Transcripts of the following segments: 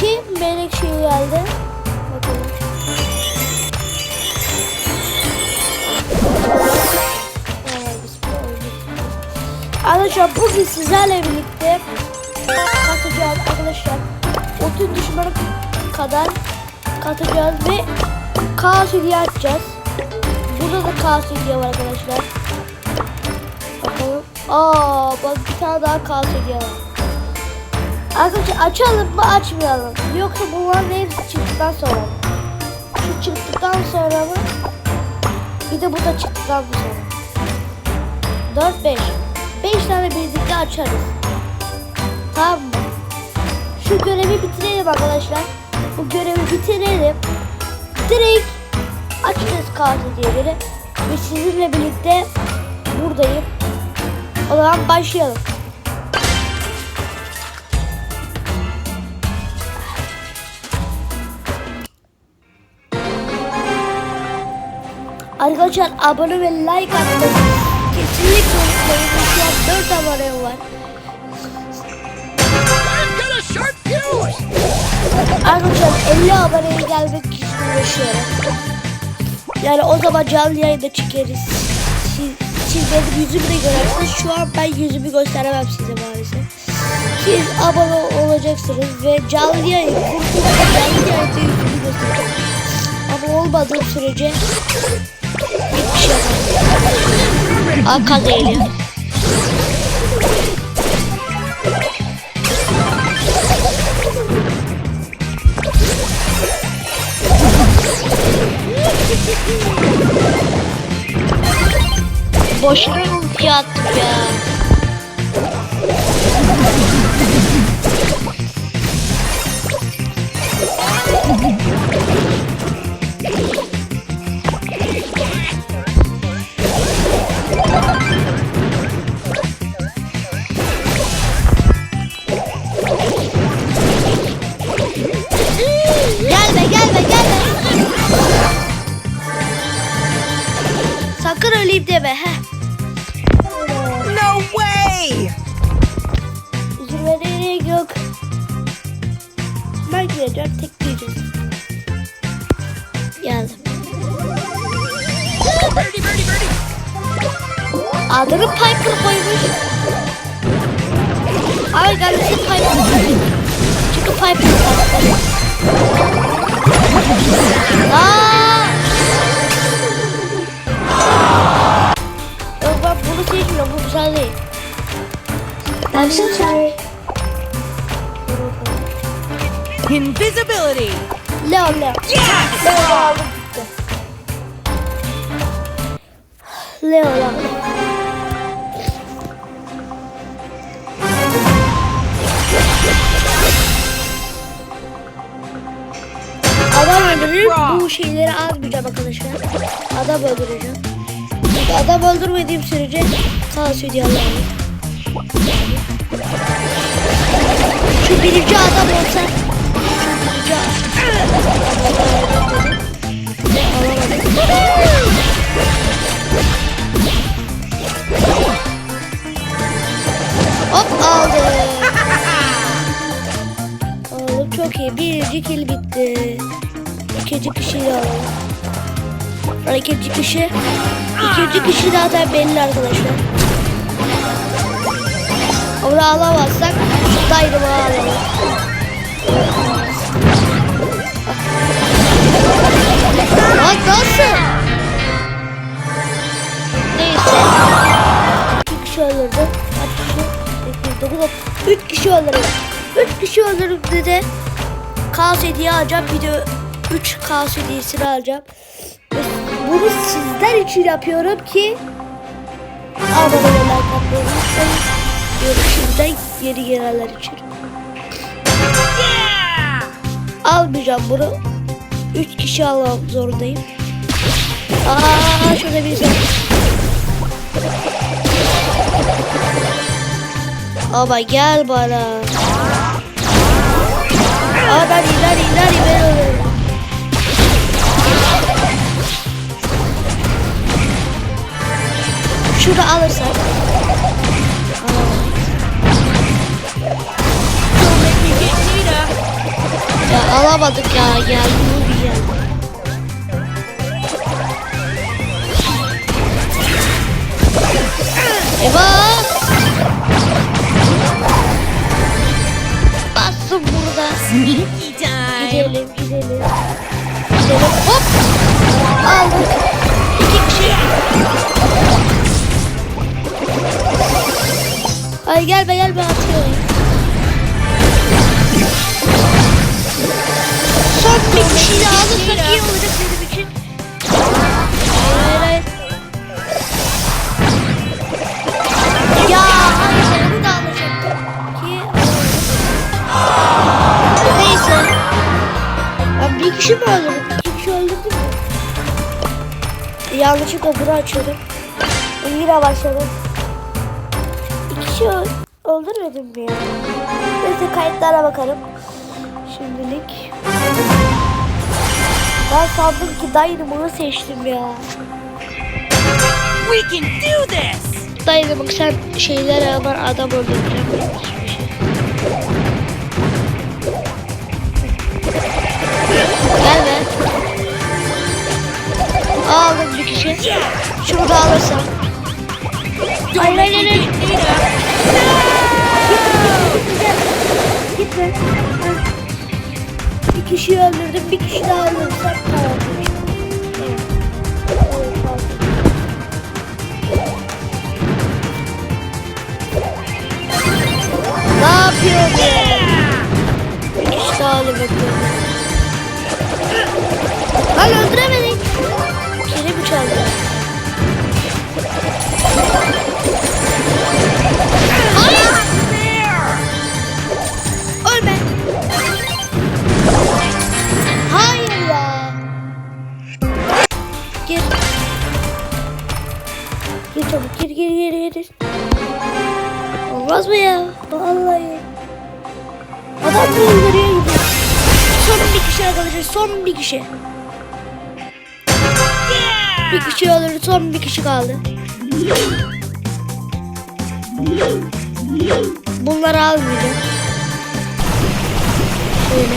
ki melek şey geldi. Bakalım. Arkadaşlar bugün sizlerle birlikte katacağız arkadaşlar. 30 düşmana kadar katacağız ve kaos hediye açacağız. Burada da kaos hediye var arkadaşlar. Bakalım. Aa bak bir tane daha kaos hediye var. Arkadaşlar açalım mı açmayalım. Yoksa bunların hepsi çıktıktan sonra mı? Şu çıktıktan sonra mı? Bir de bu da çıktıktan sonra. 4 5. 5 tane birlikte açarız. Tamam mı? Şu görevi bitirelim arkadaşlar. Bu görevi bitirelim. Direkt açacağız kartı diyeleri. Ve sizinle birlikte buradayım. O zaman başlayalım. Arkadaşlar abone ve like atmayı kesinlikle unutmayın. Şu an 4 abone var. Arkadaşlar 50 aboneye gelmek için uğraşıyorum. Yani o zaman canlı yayında çekeriz. Siz, siz benim yüzümü de görersiniz. Şu an ben yüzümü gösteremem size maalesef. Siz abone olacaksınız ve canlı yayın kurtuluşta canlı yayında yüzümü göstereceğim. Ama olmadığım sürece. Arka değil. Boşuna ulti attım ya. Way! Üzülmeleri yok. Ben gireceğim tek gireceğiz. Geldim. Adını Piper koymuş. Ay kendisi Piper. Çünkü Piper So sorry. Invisibility! Leon Leon. Yes! Leon aldım gitti. Aldım. Adam öldürür. Bu şeyleri almayacağım arkadaşlar. Adam öldüreceğim. Adam öldürmediğim sürece kaos ediyor Allah'ım. Şu birinci adam olsa şu birinci. Hop aldım. Aldım çok iyi. Birinci kill bitti. İkinci kişiyi de alalım. İkinci kişi. İkinci kişi zaten belli arkadaşlar. Onu alamazsak dynamı alalım. Nasıl? Neyse. İki kişi öldürdü. Kaç kişi? Sekiz, dokuz, on. Üç kişi öldürdü. Üç kişi öldürdü de kaos hediye alacağım. Bir de üç kaos hediyesini alacağım. Bunu sizler için yapıyorum ki abone unutmayın. Diyorum şimdiden yeni gelenler için. Yeah! Almayacağım bunu. Üç kişi almam zorundayım. Aa şurada bir şey. Ama gel bana. Aa ben iler iler iler olurum. Alırsak. Nita! Alamadık ya. Geldi bu geldi. Eyvah! Bassın burada. Gidelim, gidelim. Gidelim. Hop! Aldık. İki kişi. Ay gel be gel be atıyorum. Son bir kişi daha alırsak iyi olacak benim için. Hayır hayır. Ya hayır onu da alacaktım ki Neyse. Ben bir kişi mi öldürdüm? İki kişi öldürdüm mü? Yanlışlıkla bunu açıyordum. Yine başladım. İki kişi öldürmedim mi ya? Neyse kayıtlara bakalım. Şimdilik. Ben sandım ki Dynamic'ı seçtim ya. We can do this. Dynamic sen şeyler ama adam şey. Gel be. Aldım bir kişi. Şunu da alırsam. Hayır hayır hayır. Kişiyi öldürdüm, bir kişi daha öldürsem. Evet, tamam. Ne yapıyorsun? İşte halı bakıyorum. Lan öldüremedik. Son bir kişi. Bir kişi öldürdü son bir kişi kaldı. Bunları almayacağım. Şöyle.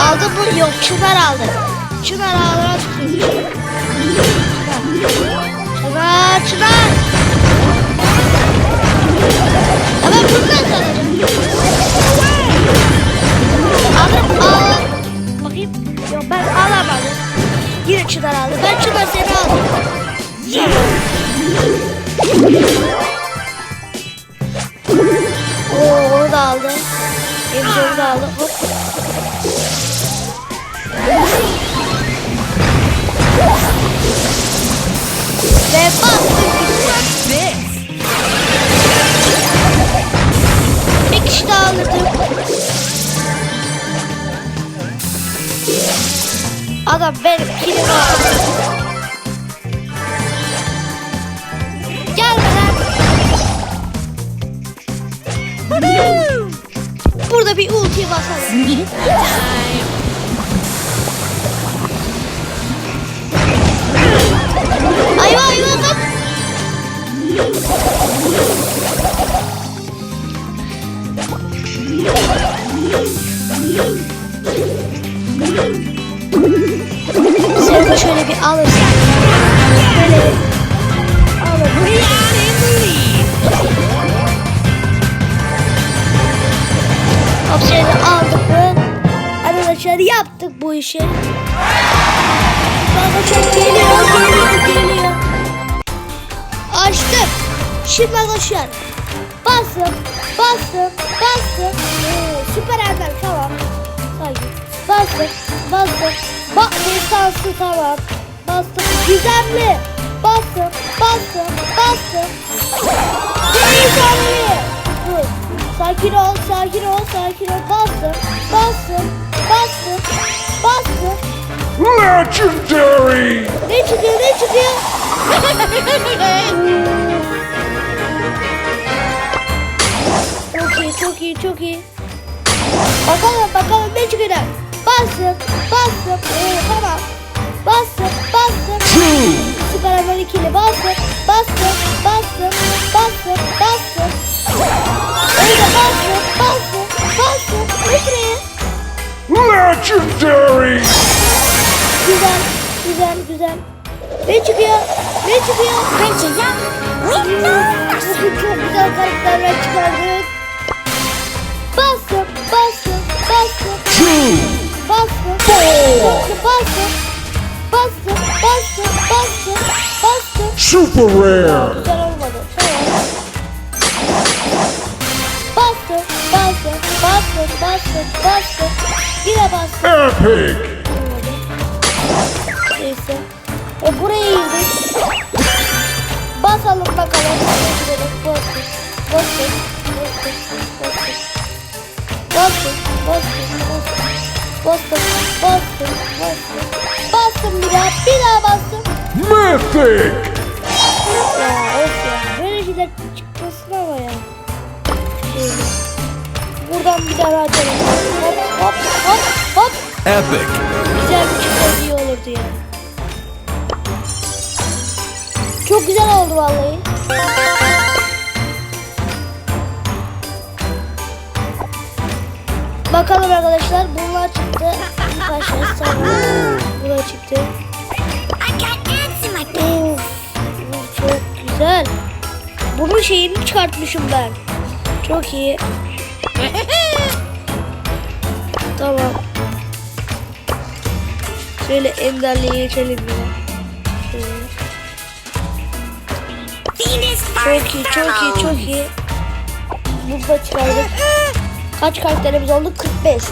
Aldı mı? Yok Çınar aldı. Çınar aldı. Çınar, Çınar. Ya Burada bir ulti basalım. Ayva ayva. Sen de şöyle bir alırsan. İşi. Baba çok geliyor, geliyor, geliyor. Açtım. Şimdi arkadaşlar. Bastım, bastım, bastım. Ee, süper ender tamam. Sakin. Bastım, bastım. Bak destansı tamam. Bastım. Gizemli. Bastım, bastım, bastım. Gizemli. Dur. Sakin ol, sakin ol, sakin ol. Bastım, bastım, bastım, bastım. Legendary! Ne çıkıyor, ne çıkıyor? çok iyi, çok iyi, çok iyi. Bakalım, bakalım ne çıkacak. Bastım, bastım. Ee, tamam. Bastım, bastım. Süper Hemen ikili bastım, bastım, bastım, bastım. Victory! Güzel, güzel, güzel. Ne çıkıyor? Ne çıkıyor? Ne çıkıyor? Bugün çok güzel karakterler çıkardık. Bastım, bastım, bastım, Two! bastım, bastım, bastım, bastım, bastım, bastım, bastım. Super rare! Güzel. basın, basın, basın, basın. Bire basın. Epic. Neyse. E buraya indik. Basalım bakalım. Basın, basın, basın, basın. Basın, basın, basın. Bastım, bastım, bastım. Bastım bir daha, bir daha bastım. Mythic! Daha açalım. Hop hop hop hop. Epic! Güzel bir çıksa iyi olurdu ya. Çok güzel oldu vallahi. Bakalım arkadaşlar bunlar çıktı. İlk başta sonra bu da çıktı. Çok güzel. Bunun şeyini çıkartmışım ben. Çok iyi. Tamam. Şöyle enderliğe geçelim ya. Şöyle. Çok iyi, çok iyi, çok iyi. Bunu da çıkardık. Kaç karakterimiz oldu? 45.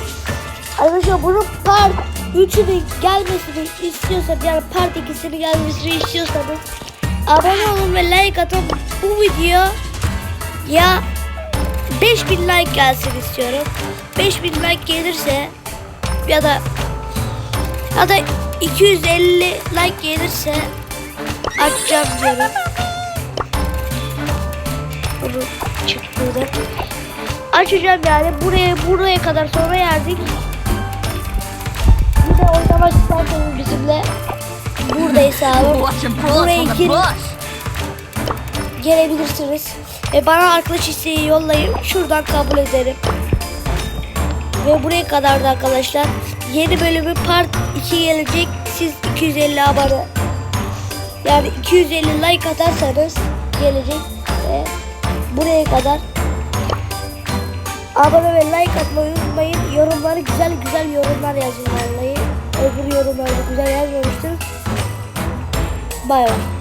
Arkadaşlar bunun part 3'ünü gelmesini istiyorsanız yani part 2'sini gelmesini istiyorsanız abone olun ve like atın bu video ya 5000 like gelsin istiyorum. 5000 like gelirse ya da ya da 250 like gelirse açacağım diyorum. Bunu çık buradan. Açacağım yani buraya buraya kadar sonra yerdik. Bir de oynamak isterseniz bizimle burada up Buraya girin gelebilirsiniz. Ve bana arkadaş isteği yollayın. Şuradan kabul ederim. Ve buraya kadar da arkadaşlar yeni bölümü part 2 gelecek. Siz 250 abone yani 250 like atarsanız gelecek. Ve buraya kadar abone ve like atmayı unutmayın. Yorumları güzel güzel yorumlar yazın vallahi. Öbür yorumları güzel yazmamıştım. Bay bay.